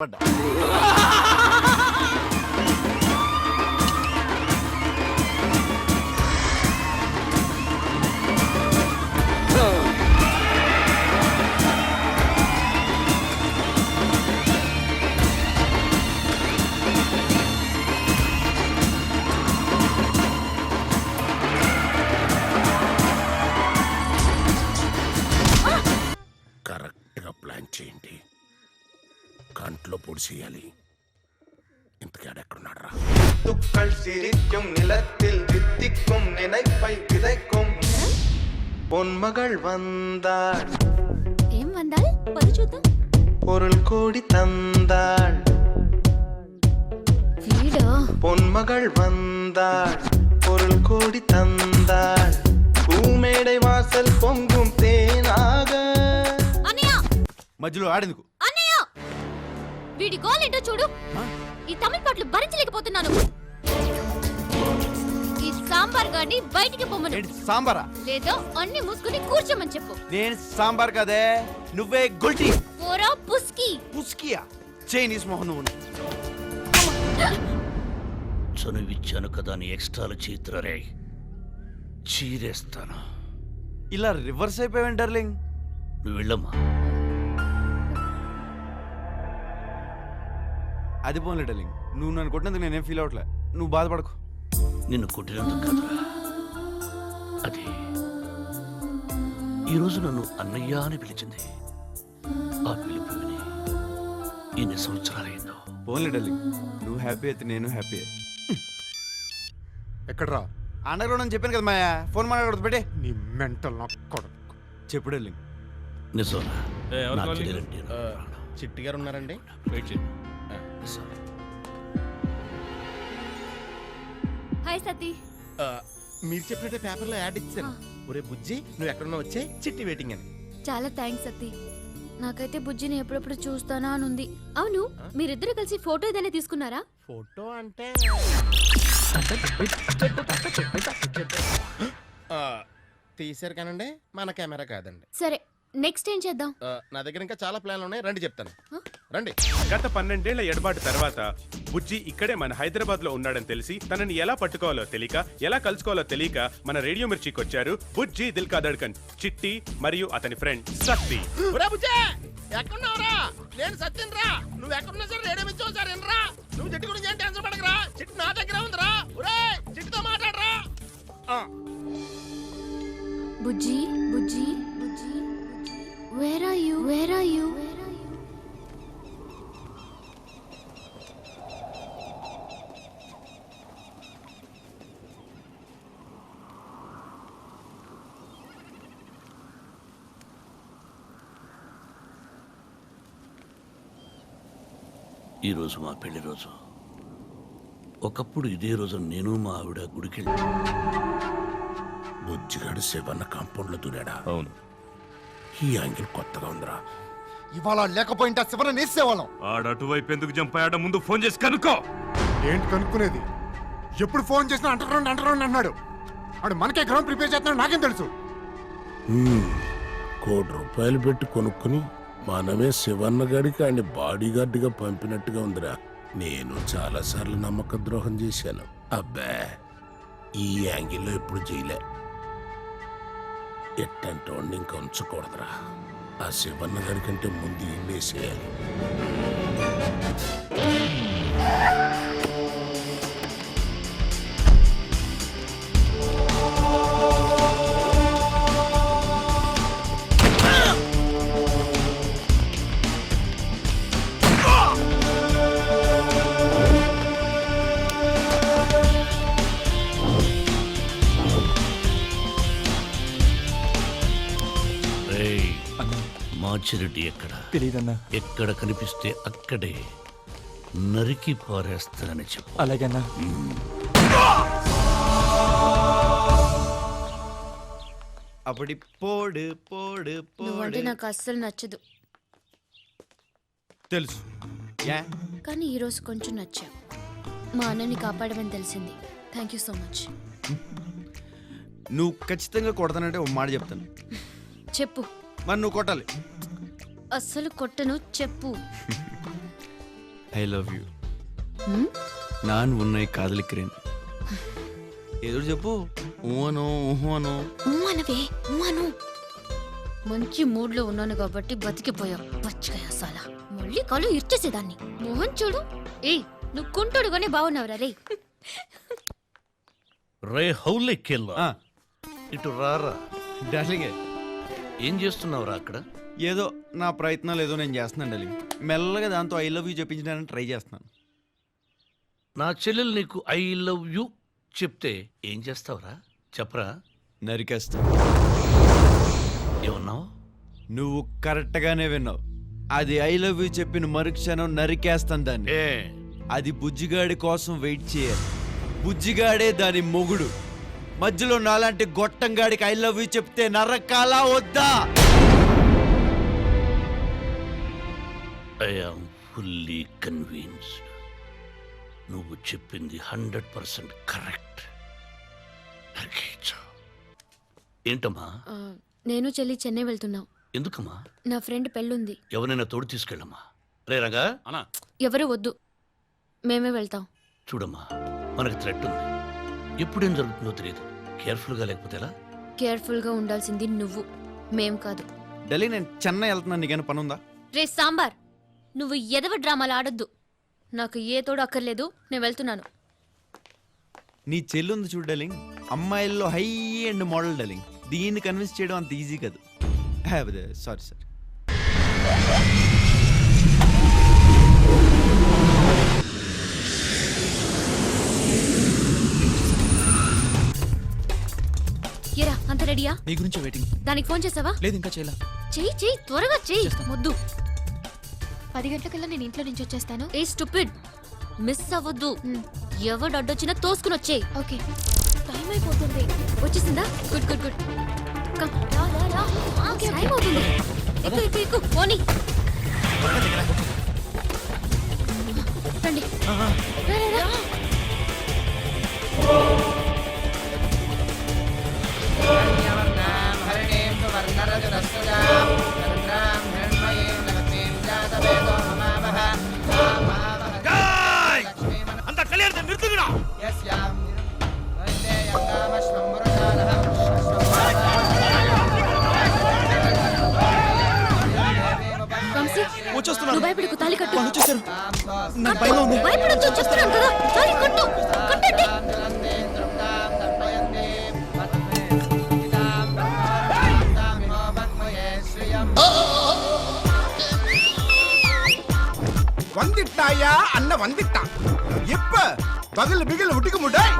பண்ண కంట్లో పొడి చేయాలి ఇంతకాడెక్కడున్నాడు రా முத்துக்கள் சிரிக்கும் நிலத்தில் தித்திக்கும் நினைப்பை விதைக்கும் பொன்மகள் வந்தாள் ఏం వందాల్ పది చూద్దాం பொருள் கோடி தந்தாள் వీడా பொன்மகள் வந்தாள் பொருள் கோடி தந்தாள் பூமேடை வாசல் பொங்கும் தேனாக అన్నయ్య మధ్యలో ఆడేందుకు అన్నయ్య వీడి గోల్ ఏంటో చూడు. ఈ తమిళ పాటలు భరించలేకపోతున్నాను. ఈ సాంబార్ గాడిని బయటికి పొమ్మను. ఏంటి సాంబారా? లేదో అన్ని మూసుకుని కూర్చోమని చెప్పు. నేను సాంబార్ కదే? నువ్వే గుల్టీ. పోరా పుస్కి. పుస్కియా? చైనీస్ మొహం నువ్వు. చనువిచ్చాను కదా అని ఎక్స్ట్రాలు చీత్రరే. చీరేస్తాను. ఇలా రివర్స్ అయిపోయావు డార్లింగ్? నువ్వు వెళ్ళమ్మా. అది పోన్లే డార్లింగ్. నువ్వు నన్ను కొట్టినందుకు నేనేం ఫీల్ అవట్లే. నువ్వు బాధపడకు. నిన్ను కొట్టినందుకు కదరా. అది ఈరోజు నన్ను అన్నయ్య అని పిలిచింది. ఆ పిలుపు విని ఎన్ని సంవత్సరాలైందో పోన్లే డార్లింగ్. నువ్వు హ్యాపీ అయితే నేను హ్యాపీ ఎక్కడ్రా? అండర్ గ్రౌండ్ అని చెప్పాను కదా మాయా. ఫోన్ మాట్లాడకూడదు పెట్టే. నీ మెంటల్ నా కొడుకు. చెప్పు డార్లింగ్. నిజం నా చెల్లెలంటే నా ప్రాణం. చిట్టి గారు ఉన్నారండి? నిజం. హాయ్ సతీ. మీరు చెప్పినట్టే పేపర్లో యాడ్ ఇచ్చాను. ఒరే బుజ్జి నువ్వు ఎక్కడున్నా వచ్చే? చిట్టి వెయిటింగ్ అని. చాలా థ్యాంక్స్ సతీ. నాకైతే బుజ్జిని ఎప్పుడెప్పుడు చూస్తానా అని ఉంది. అవును మీరిద్దరు కలిసి ఫోటో ఏదైనా తీసుకున్నారా? ఫోటో అంటే? తీశారు కానండి మన కెమెరా కాదండి. సరే నెక్స్ట్ ఏం చేద్దాం? ఆ, నా దగ్గర ఇంకా చాలా ప్లాన్లు ఉన్నాయి. రండి చెప్తాను. రండి. గత పన్నెండేళ్ళ ఎడబాటు తర్వాత బుజ్జి ఇక్కడే మన హైదరాబాద్లో ఉన్నాడని తెలిసి తనని ఎలా పట్టుకోవాలో తెలియక ఎలా కలుసుకోవాలో తెలియక మన రేడియో మిర్చికి వచ్చారు బుజ్జి దిల్ కా ధడ్కన్ చిట్టి మరియు అతని ఫ్రెండ్ సత్తి. ఒరే బుజ్జి ఎక్కడున్నావురా? నేను సత్యం రా. నువ్వు ఎక్కడున్నా సరే రేడియో మించి ఒకసారి రా? నువ్వు చిట్టి గురించి ఏం టెన్షన్ పడకరా? చిట్టి నా దగ్గర ఉందిరా. ఒరే చిట్టితో మాట్లాడరా. ఆ, బుజ్జి బుజ్జి. ఈరోజు మా పెళ్ళి రోజు. ఒకప్పుడు ఇదే రోజు నేను మా ఆవిడ గుడికెళ్ళి బుజ్జిగాడు శివన్న కాంపౌండ్లో దూరాడా? అవును. ఈ యాంగిల్ కొత్తగా ఉందిరా. ఇవాళ లేకపోయింటే శివన నేసేవాళ్ళం. ఆడ అటువైపు ఎందుకు జంప్ అయ్యాడో ముందు ఫోన్ చేసి కనుక్కో. ఏంటి కనుక్కునేది? ఎప్పుడు ఫోన్ చేసినా అంటరండి అంటరండి అన్నాడు. ఆడు మనకే గ్రౌండ్ ప్రిపేర్ చేస్తున్నాడు నాకేం తెలుసు? కోటి రూపాయలు పెట్టి కొనుక్కుని మనమే శివన్న గడికి ఆయన బాడీగార్డ్గా పంపినట్టుగా ఉందిరా. నేను చాలాసార్లు నమ్మక ద్రోహం చేశాను. అబ్బే ఈ యాంగిల్లో ఎప్పుడు చేయలే ఎట్టంటే ఇంకా ఉంచకూడదురా. ఆ శివన్న గడి కంటే ముందు ఇల్లేసేయాలి మాచిరెడ్డి ఎక్కడ? తెలీదన్నా. ఎక్కడ కనిపిస్తే అక్కడే నరికి పారేస్తానని చెప్పు. అలాగన్నా అప్పటి పోడు పోడు నువ్వంటే పోడు నాకు అస్సలు నచ్చదు. తెలుసు. యా? కానీ ఈరోజు కొంచెం నచ్చా. మా అన్నని కాపాడమని తెలిసింది. థ్యాంక్ యూ సో మచ్ నువ్వు ఖచ్చితంగా కొడతానంటే ఒక మాట చెప్తాను. చెప్పు. మరి నువ్వు కొట్టాలి. అస్సలు కొట్టను చెప్పు. ఐ లవ్ యూ నాన్ ఉన్నాయి కాదలిక్కిరేను ఎదురు చెప్పు. మంచి మూడ్లో మంచి మూడ్లో ఉన్నాను కాబట్టి బతికిపోయావు బచ్చగా సాలా. మళ్ళీ కాలు ఇర్చేసేదాన్ని. మోహన్ చూడు. ఏ నువ్వు కుంటుడుగానే బాగున్నావురా రే రే హౌలే కెల్లా. ఇటు రారా. డార్లింగ్. ఏం చేస్తున్నావురా అక్కడ? ఏదో నా ప్రయత్నాలు ఏదో నేను చేస్తున్నాను డార్లింగ్. మెల్లగా దాంతో ఐ లవ్ యూ చెప్పించడానికి ట్రై చేస్తున్నాను. నా చెల్లెలు నీకు ఐ లవ్ యు చెప్తే ఏం చేస్తావురా? చెప్పరా? నరికేస్తా. ఏమన్నావు? నువ్వు కరెక్ట్గానే విన్నావు. అది ఐ లవ్ యూ చెప్పిన మరుక్షణం నరికేస్తాను దాన్ని. ఏ? అది బుజ్జిగాడి కోసం వెయిట్ చేయాలి. బుజ్జిగాడే దాని మొగుడు. మధ్యలో నాలాంటి గొట్టంగాడికి ఐ లవ్ యూ చెప్తే నరకాలా వద్దా? ఫుల్లీ కన్విన్స్డ్ నువ్వు చెప్పింది హండ్రెడ్ పర్సెంట్ కరెక్ట్ ఏంటమ్మా? నేను చెల్లి చెన్నై వెళ్తున్నాం. ఎందుకమ్మా? నా ఫ్రెండ్ పెళ్ళుంది. ఎవరైనా తోడు తీసుకెళ్ళమ్మా. రే రంగా ఎవరు వద్దు. మేమే వెళ్తాం. చూడమ్మా మనకి థ్రెట్ ఉంది. ఎప్పుడేం జరుగుతుందో తెలియదు. కేర్ఫుల్గా లేకపోతే ఎలా? కేర్ఫుల్గా ఉండాల్సింది నువ్వు మేం కాదు. ఢిల్లీ నేను చెన్నై వెళ్తున్నాను నీకేమైనా పని ఉందా రే సాంబార్ నువ్వు ఎదవ డ్రామాలు ఆడొద్దు. నాకు ఏ తోడు అక్కర్లేదు నేను వెళ్తున్నాను. నీ చెల్లి ఉంది చూడు డార్లింగ్ అమ్మాయిల్లో హై అండ్ మోడల్ డార్లింగ్ దీన్ని కన్విన్స్ చేయడం అంత ఈజీ కాదు. సారీ సార్ ఎరా అంత రెడీయా? నీ గురించి వెయిటింగ్ దానికి ఫోన్ చేసావా? లేదు ఇంకా చేయలా. చెయ్యి చెయ్యి త్వరగా చెయ్యి. వద్దు. పది గంటలకల్లా నేను ఇంట్లో నుంచి వచ్చేస్తాను. ఏ స్టూపిడ్. మిస్ అవ్వద్దు. ఎవడు అడ్డొచ్చినా తోసుకుని వచ్చేయ్ ఓకే. టైం అయిపోతుంది. వచ్చేసిందా? Good good good. కమ్. రా రా రా. ఓకే టైం అవుతుంది. ఎక్కు ఎక్కు ఎక్కు. పోనీ. రండి. రా రా రా. నువ్వు భయపడకు తాళి కట్టు వాళ్ళు వచ్చేసారు నాకు కట్టు. భయంగా ఉంది భయపడొద్దు చెప్తున్నాను కదా తాళి కట్టు కట్టండి வந்துட்டாயா அண்ணன் வந்துட்டான் இப்ப பகல் பிகல் விட்டுக்க முட்டாய்